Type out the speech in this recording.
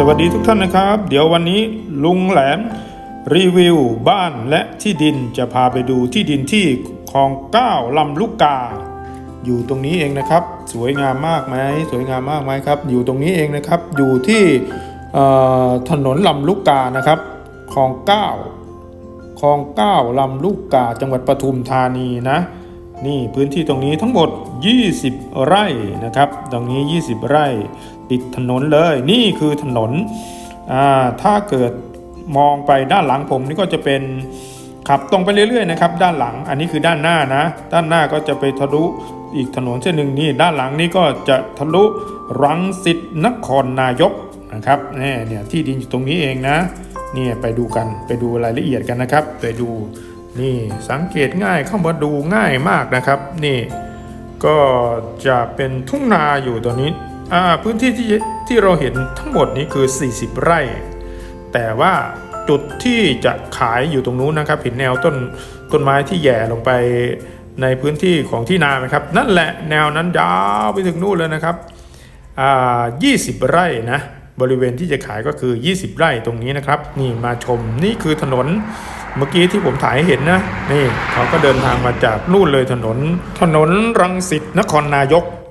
สวัสดีทุกท่านนะครับ เดี๋ยววันนี้ลุงแหลมรีวิวบ้านและที่ดินจะพาไปดูที่ดินที่คลองเก้าลำลูกกา อยู่ตรงนี้เองนะครับ สวยงามมากไหมสวยงามมากไหมครับ อยู่ตรงนี้เองนะครับ อยู่ที่ถนนลำลูกกานะครับคลองเก้าคลองเก้าลำลูกกาจังหวัดปทุมธานีนะ นี่พื้นที่ตรงนี้ทั้งหมด 20 ไร่นะครับ ตรงนี้ 20 ไร่ติดถนนเลย นี่คือถนน ถ้าเกิดมองไปด้านหลังผมนี่ก็จะเป็นขับตรงไปเรื่อยๆนะครับ ด้านหลัง อันนี้คือด้านหน้านะ ด้านหน้าก็จะไปทะลุอีกถนนเส้นหนึ่งนี่ด้านหลังนี่ก็จะทะลุรังสิตนครนายกนะครับนี่เนี่ยที่ดินอยู่ตรงนี้เองนะเนี่ยไปดูกันไปดูรายละเอียดกันนะครับ ไปดู นี่สังเกตง่ายเข้ามาดูง่ายมากนะครับ นี่ก็จะเป็นทุ่งนาอยู่ตอนนี้พื้นที่ที่ที่เราเห็นทั้งหมดนี้คือ 40 ไร่ แต่ว่าจุดที่จะขายอยู่ตรงนู้นนะครับเห็นแนวต้นต้นไม้ที่แย่ลงไปในพื้นที่ของที่นาไหมครับ นั่นแหละแนวนั้นยาวไปถึงนู่นเลยนะครับ อ่า 20 ไร่นะ บริเวณที่จะขายก็คือ 20 ไร่ตรงนี้นะครับ นี่มาชมนี่คือถนนเมื่อกี้ที่ผมถ่ายให้เห็นนะ นี่เขาก็เดินทางมาจากนู่นเลยถนน ถนนรังสิตนครนายก